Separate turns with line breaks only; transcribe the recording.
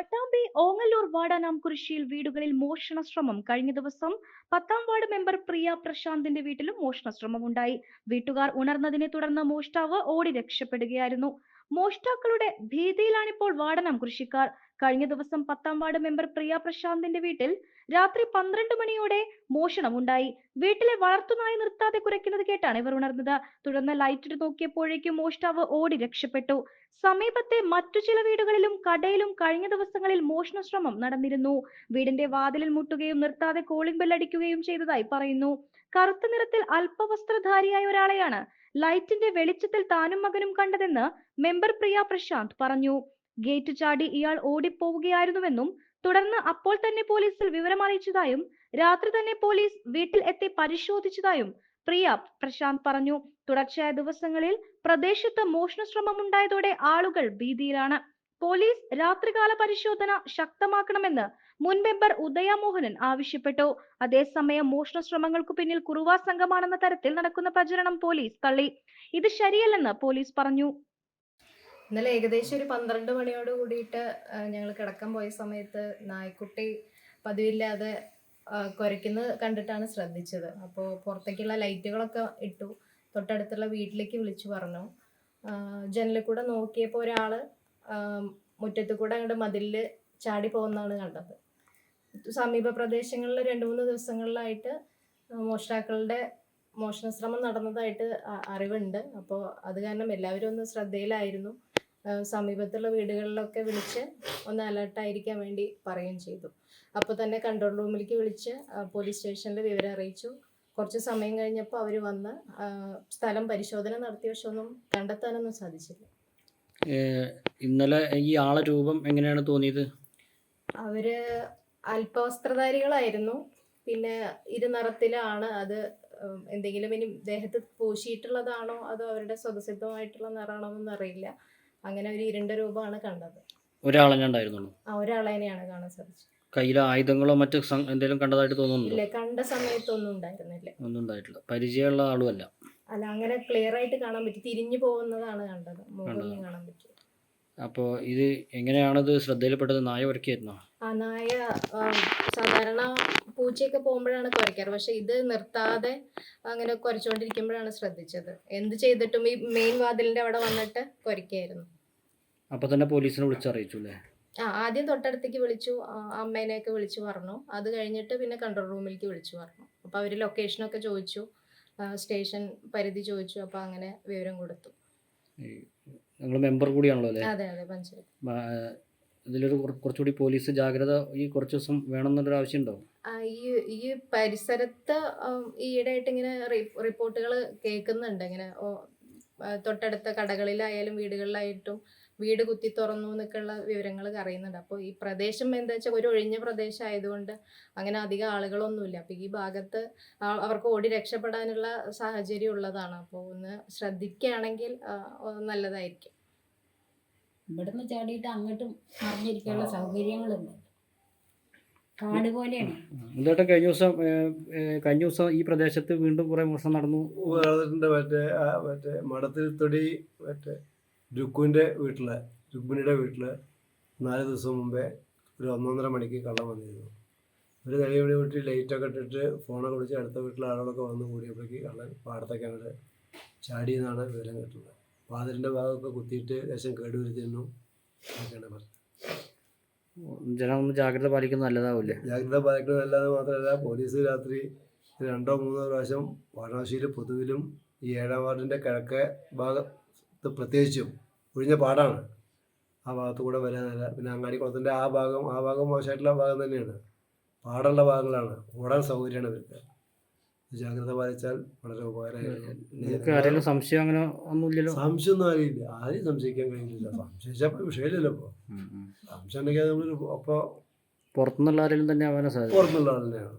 പട്ടാമ്പി ഓങ്ങല്ലൂർ വാടാനാംകുറിശ്ശിയിൽ വീടുകളിൽ മോഷണ ശ്രമം കഴിഞ്ഞ ദിവസം പത്താം വാർഡ് മെമ്പർ പ്രിയ പ്രശാന്തിന്റെ വീട്ടിലും മോഷണ ശ്രമമുണ്ടായി വീട്ടുകാർ ഉണർന്നതിനെ തുടർന്ന് മോഷ്ടാവ് ഓടി രക്ഷപ്പെടുകയായിരുന്നു. മോഷ്ടാക്കളുടെ ഭീതിയിലാണിപ്പോൾ കൃഷിക്കാർ കഴിഞ്ഞ ദിവസം പത്താം വാർഡ് മെമ്പർ പ്രിയ പ്രശാന്തിന്റെ വീട്ടിൽ രാത്രി പന്ത്രണ്ട് മണിയോടെ മോഷണം ഉണ്ടായി വീട്ടിലെ വളർത്തുനായി നിർത്താതെ കുരയ്ക്കുന്നത് കേട്ടാണ് ഇവർ ഉണർന്നത്. തുടർന്ന് ലൈറ്റിട്ട് നോക്കിയപ്പോഴേക്കും മോഷ്ടാവ് ഓടി രക്ഷപ്പെട്ടു. സമീപത്തെ മറ്റു ചില വീടുകളിലും കടയിലും കഴിഞ്ഞ ദിവസങ്ങളിൽ മോഷണ ശ്രമം നടന്നിരുന്നു. വീടിന്റെ വാതിലിൽ മുട്ടുകയും നിർത്താതെ കോളിംഗ് ബെൽ അടിക്കുകയും ചെയ്തതായി പറയുന്നു. കറുത്ത നിറത്തിൽ അല്പവസ്ത്രധാരിയായ ഒരാളെയാണ്. ലൈറ്റിന്റെ വെളിച്ചത്തിൽ താനും മകനും കണ്ടതെന്ന് മെമ്പർ പ്രിയ പ്രശാന്ത് പറഞ്ഞു. ഗേറ്റ് ചാടി ഇയാൾ ഓടിപ്പോവുകയായിരുന്നുവെന്നും തുടർന്ന് അപ്പോൾ തന്നെ പോലീസിൽ വിവരം അറിയിച്ചതായും രാത്രി തന്നെ പോലീസ് വീട്ടിൽ എത്തി പരിശോധിച്ചതായും പ്രിയ പ്രശാന്ത് പറഞ്ഞു. തുടർച്ചയായ ദിവസങ്ങളിൽ പ്രദേശത്ത് മോഷണ ശ്രമം ഉണ്ടായതോടെ ആളുകൾ ഭീതിയിലാണ്. പോലീസ് രാത്രികാല പരിശോധന ശക്തമാക്കണമെന്ന് മുൻ മെമ്പർ ഉദയ മോഹനൻ ആവശ്യപ്പെട്ടു. അതേസമയം മോഷണ ശ്രമങ്ങൾക്കു പിന്നിൽ കുറുവാ സംഘമാണെന്ന തരത്തിൽ നടക്കുന്ന പ്രചരണം പോലീസ് തള്ളി. ഇത് ശരിയല്ലെന്ന് പോലീസ് പറഞ്ഞു.
ഇന്നലെ ഏകദേശം ഒരു പന്ത്രണ്ട് മണിയോട് കൂടിയിട്ട് ഞങ്ങൾ കിടക്കാൻ പോയ സമയത്ത് നായ്ക്കുട്ടി പതിവില്ലാതെ കുരയ്ക്കുന്നത് കണ്ടിട്ടാണ് ശ്രദ്ധിച്ചത്. അപ്പോൾ പുറത്തേക്കുള്ള ലൈറ്റുകളൊക്കെ ഇട്ടു. തൊട്ടടുത്തുള്ള വീട്ടിലേക്ക് വിളിച്ചു പറഞ്ഞു. ജനലിൽ കൂടെ നോക്കിയപ്പോൾ ഒരാൾ മുറ്റത്തു കൂടെ അങ്ങോട്ട് മതിലിൽ ചാടി പോകുന്നതാണ് കണ്ടത്. സമീപ പ്രദേശങ്ങളിൽ രണ്ട് മൂന്ന് ദിവസങ്ങളിലായിട്ട് മോഷ്ടാക്കളുടെ മോഷണശ്രമം നടന്നതായിട്ട് അറിവുണ്ട്. അപ്പോൾ അത് കാരണം എല്ലാവരും ഒന്ന് ശ്രദ്ധയിലായിരുന്നു. സമീപത്തുള്ള വീടുകളിലൊക്കെ വിളിച്ച് ഒന്ന് അലർട്ടായിരിക്കാൻ വേണ്ടി പറയുകയും ചെയ്തു. അപ്പോൾ തന്നെ കൺട്രോൾ റൂമിലേക്ക് വിളിച്ച് പോലീസ് സ്റ്റേഷനിൽ വിവരം അറിയിച്ചു. കുറച്ച് സമയം കഴിഞ്ഞപ്പോൾ അവർ വന്ന് സ്ഥലം പരിശോധന നടത്തിയ പക്ഷെ ഒന്നും കണ്ടെത്താനൊന്നും സാധിച്ചില്ല.
ഇന്നലെ ഈ ആളെ രൂപം എങ്ങനെയാണ് തോന്നിയത്?
അവർ അല്പവസ്ത്രധാരികളായിരുന്നു. പിന്നെ ഇരുനിറത്തിലാണ് അത് എന്തെങ്കിലും ഇനി ദേഹത്ത് പൂശിയിട്ടുള്ളതാണോ അതോ അവരുടെ സ്വതസിദ്ധമായിട്ടുള്ള നിറമാണോ എന്നൊന്നും അറിയില്ല. അങ്ങനെ ഒരു ഇരുണ്ട രൂപമാണ് കണ്ടത്. ആ ഒരാളെ തന്നെയാണ് കാണാൻ സാധിച്ചത്.
കയ്യിൽ ആയുധങ്ങളോ മറ്റു എന്തെങ്കിലും കണ്ടതായിട്ട് തോന്നുന്നില്ല
ഇല്ല കണ്ട സമയത്തൊന്നും ഉണ്ടായിരുന്നില്ല.
ഒന്നും ഉണ്ടായിട്ടില്ല. പരിചയമുള്ള ആളുമല്ല.
അല്ല അങ്ങനെ ക്ലിയർ ആയിട്ട് കാണാൻ പറ്റി തിരിഞ്ഞു പോകുന്നതാണ് കണ്ടത്.
കണ്ടത്.
കാണാൻ പറ്റി.
അപ്പോൾ ഇത് എങ്ങനെയാണത്? ശ്രദ്ധയിൽപ്പെട്ടത് നായ ഉറക്കിയായിരുന്നോ
ആ നായ സാധാരണ പൂച്ചയൊക്കെ പോകുമ്പോഴാണ് കുരയ്ക്കാറ് പക്ഷെ ഇത് നിർത്താതെ അങ്ങനെ കുരച്ചുകൊണ്ടിരിക്കുമ്പോഴാണ് ശ്രദ്ധിച്ചത്. എന്ത് ചെയ്തിട്ടും ഈ മെയിൻ വാതിലിന്റെ അവിടെ വന്നിട്ട് കുരയ്ക്കായിരുന്നു
അപ്പൊ തന്നെ പോലീസിനെ വിളിച്ചറിയിച്ചു അല്ലേ?
ആ ആദ്യം തൊട്ടടുത്തേക്ക് വിളിച്ചു. അമ്മേനെയൊക്കെ വിളിച്ചു പറഞ്ഞു. അത് കഴിഞ്ഞിട്ട് പിന്നെ കൺട്രോൾ റൂമിലേക്ക് വിളിച്ചു പറഞ്ഞു. അപ്പോൾ അവർ ലൊക്കേഷനൊക്കെ ചോദിച്ചു. സ്റ്റേഷൻ പരിധി ചോദിച്ചു. അപ്പോൾ അങ്ങനെ വിവരം കൊടുത്തു.
നിങ്ങൾ മെമ്പർ കൂടിയാണല്ലോ അല്ലേ? ഇതിലൊരു കുറ- കുറച്ചുകൂടി പോലീസ് ജാഗ്രത ഈ കുറച്ച് ദിവസം വേണമെന്നുള്ളൊരു ആവശ്യമുണ്ടോ?
ഈ ഈ പരിസരത്ത് ഈയിടെയായിട്ട് ഇങ്ങനെ റിപ്പോർട്ടുകൾ കേൾക്കുന്നുണ്ട്. ഇങ്ങനെ തൊട്ടടുത്ത കടകളിലായാലും വീടുകളിലായിട്ടും വീട് കുത്തി തുറന്നു എന്നൊക്കെയുള്ള വിവരങ്ങൾ അറിയുന്നുണ്ട് അപ്പോൾ ഈ പ്രദേശം എന്താ വെച്ചാൽ ഒരു ഒഴിഞ്ഞ പ്രദേശം ആയതുകൊണ്ട് അങ്ങനെ അധികം ആളുകളൊന്നുമില്ല അപ്പോൾ ഈ ഭാഗത്ത് അവർക്ക് ഓടി രക്ഷപ്പെടാനുള്ള സാഹചര്യം ഉള്ളതാണ് അപ്പോൾ ഒന്ന് ശ്രദ്ധിക്കുകയാണെങ്കിൽ നല്ലതായിരിക്കും
ഇവിടുന്ന് ചാടിയിട്ട് അങ്ങോട്ടും അറിഞ്ഞിരിക്കാനുള്ള സൗകര്യങ്ങളുണ്ട് കാട് പോലെയാണ്
എന്നിട്ട് കഴിഞ്ഞ ദിവസം കഴിഞ്ഞ ദിവസം ഈ പ്രദേശത്ത് വീണ്ടും കുറെ മോഷണം നടന്നു
മറ്റേ മറ്റേ മഠത്തിൽ തൊടി മറ്റേ രുക്കുവിന്റെ വീട്ടിൽ രുക്മിണിയുടെ വീട്ടിൽ നാല് ദിവസം മുമ്പേ ഒരു ഒന്നൊന്നര മണിക്ക് കള്ളം വന്നിരുന്നു. ഒരു കഴിയുമ്പോൾ വീട്ടിൽ ലൈറ്റൊക്കെ ഇട്ടിട്ട് ഫോണൊക്കെ വിളിച്ച് അടുത്ത വീട്ടിലെ ആളുകളൊക്കെ വന്ന് കൂടിയപ്പോഴേക്ക് കള്ളൻ പാടത്തൊക്കെ അങ്ങോട്ട് ചാടി എന്നാണ് വിവരം കിട്ടുന്നത്. വാതിലിന്റെ ഭാഗമൊക്കെ കുത്തിയിട്ട് ലേശം കേടുവരുത്തിരുന്നു എന്നൊക്കെയാണ് പറഞ്ഞത്.
ജനം ജാഗ്രത പാലിക്കുന്നത് നല്ലതാവില്ലേ?
ജാഗ്രത പാലിക്കുന്നത് നല്ലതെന്ന് മാത്രമല്ല പോലീസ് രാത്രി രണ്ടോ മൂന്നോ പ്രാവശ്യം വാരണാസിയിൽ പൊതുവിലും ഈ ഏഴാം വാർഡിന്റെ കിഴക്കേ ഭാഗത്ത് പ്രത്യേകിച്ചും ഒഴിഞ്ഞ പാടാണ്. ആ ഭാഗത്ത് കൂടെ വരാനല്ല പിന്നെ അങ്ങാടി കുളത്തിന്റെ ആ ഭാഗം ആ ഭാഗം മോശമായിട്ടുള്ള ഭാഗം തന്നെയാണ്. പാടുള്ള ഭാഗങ്ങളാണ്. ഓടാൻ സൗകര്യമാണ് ഇവർക്ക്. ജാഗ്രത പാലിച്ചാൽ വളരെ ഉപകാരമായിരുന്നു
സംശയം അങ്ങനെ ഒന്നുമില്ലല്ലോ?
സംശയം ഒന്നും അറിയില്ല ആരെയും സംശയിക്കാൻ കഴിയില്ല. സംശയിച്ചപ്പോൾ വിഷയമില്ലല്ലോ ഇപ്പോൾ. സംശയം ഉണ്ടെങ്കിൽ നമ്മൾ അപ്പോൾ
പുറത്തുനിന്നുള്ള ആരെങ്കിലും തന്നെ ആവാനാണ് സാധ്യത.
പുറത്തുനിന്നുള്ള ആൾ തന്നെയാണ്.